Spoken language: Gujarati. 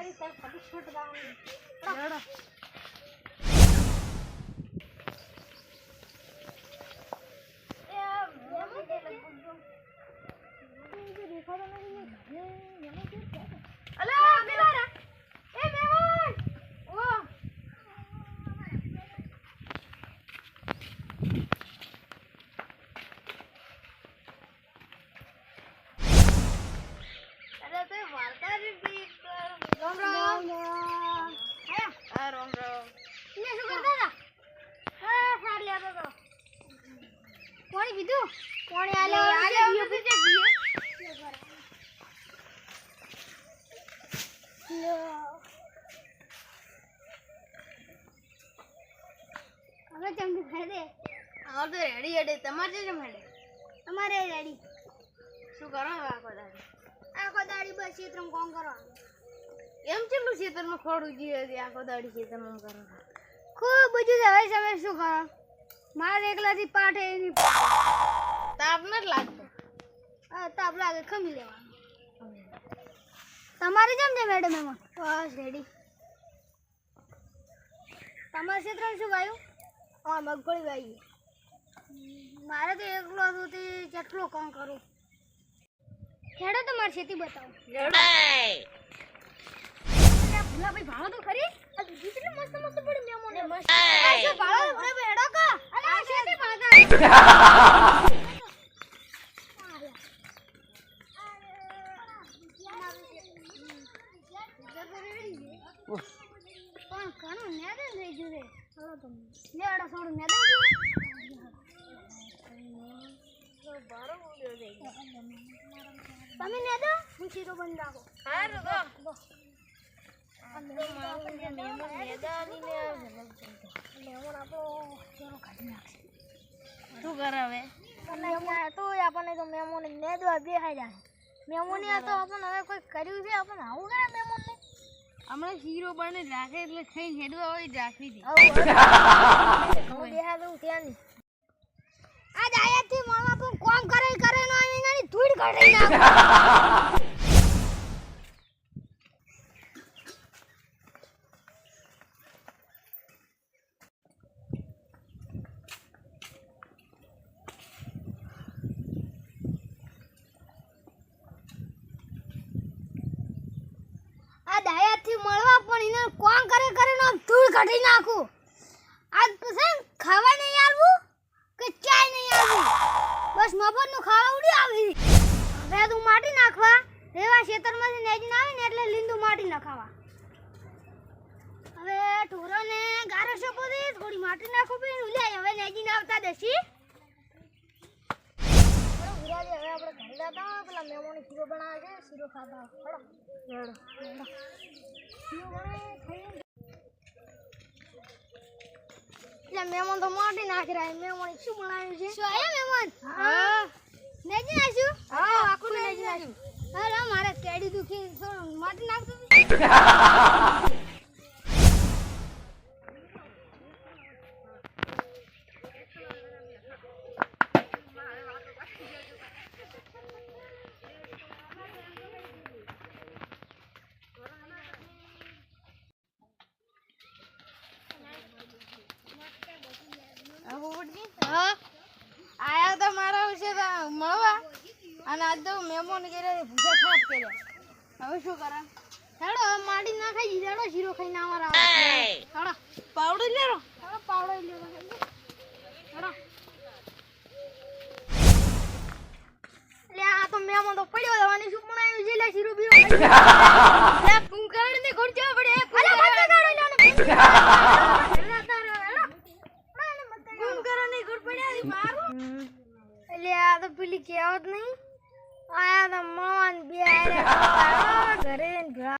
ಹೇಳಿ ಸರ್ ಫೋಟೋ ಶೂಟ್ કીધું? કોણે આલે આલે આલે વખતે જે હવે ચમકી ખાઈ દે હા તો રેડી હેડે તમારે કેમ હેડે અમારે રેડી શું કરો હવે આખો દાડી? આખો દાડી બસ ચિત્રમ કોમ કરવાનું? એમ કેટલું ખેતરમાં ખોડું જીવે આખો દાડી ખેતરમાં તમે કરો. ખૂબ બધું હવે તમે શું કરો? મારે એકલાથી પાઠે એની તાપ નથી લાગતો? હા તાપ લાગે ખમી લેવાનું. તમારે કેમ છે મેડમ એમાં? બસ રેડી તમારા ક્ષેત્રમાં શું વાયું હા મગફળી વાવી મારે તો એકલો હતું તે કેટલો કામ કરું. ખેડો તો મારી ખેતી બતાવો. ભાવ તો ખરી? આ કેટલી મસ્ત મસ્ત પડી મસ્ત. શું ભાડો તમે ને મેદાન હું બંધ રાખો હારું લેવણ આપણો કાઢી નાખશે શું કરે હવે મહેમાન તો આપણને તો મહેમાન મેદવા બેહાઈ મેમોની આ તો આપણને હવે કોઈ કર્યું છે? આપણને આવું કરે મહેમાનને હમણાં હીરો બને રાખે એટલે થઈ હેડવા હોય રાખવી હતી હું દઉં ત્યાં નહીં આજ આયાથી મામા પણ કોમ કરે કરે નો આવી નાની ધૂળ કાઢી નાખ. આ મળવા પણ એને કોણ કરે કરે નો ધૂળ કાઢી નાખું. આજ પછી ખાવા નહીં આવવું કે ચાય નહીં આવવું બસ મફતનું ખાવા ઉડી આવી. હવે તું માટી નાખવા. રેવા ખેતરમાંથી નેજીને આવે ને એટલે લીંદુ માટી નાખાવા. હવે ઢોરોને ગારો શોપો દે થોડી માટી નાખો પછી ઉલ્યા. હવે નેજીને આવતા દેશી. ઘરે પેલા મેમોને શીરો બનાવે છે શીરો ખાધા. હડો. શીરો એટલે મહેમાન તો મોટી નાખી રહ્યા મહેમાન શું બનાવ્યું છે? શું હા. નેજી નાખ્યું? હા આખું નેજી નાખ્યું. અરે મારે કેડી દુખી. માટી નાખતું હા. આયા તો મારા વિશે મળવા. અને આજ તો મહેમાન કર્યા ભૂસા ઠાપ કર્યા. હવે શું કરે? હેડો માડી ના ખાઈ હેડો શીરો ખાઈ ના હેડો. પાવડો લેરો. હેડો પાવડો લેવો હેડો. લે આ તો મેમો તો પડ્યો જવાની શું બનાવ્યું છે? લે શીરો બીરો. લે કુંકરણ ને ઘોડ પડે. અલે મત કાઢો લે કુંકરણ ને ઘોડ પડ્યા મારું એટલે આ તો પેલી કહેવત નહીં. આયા તો મન બે ઘરે.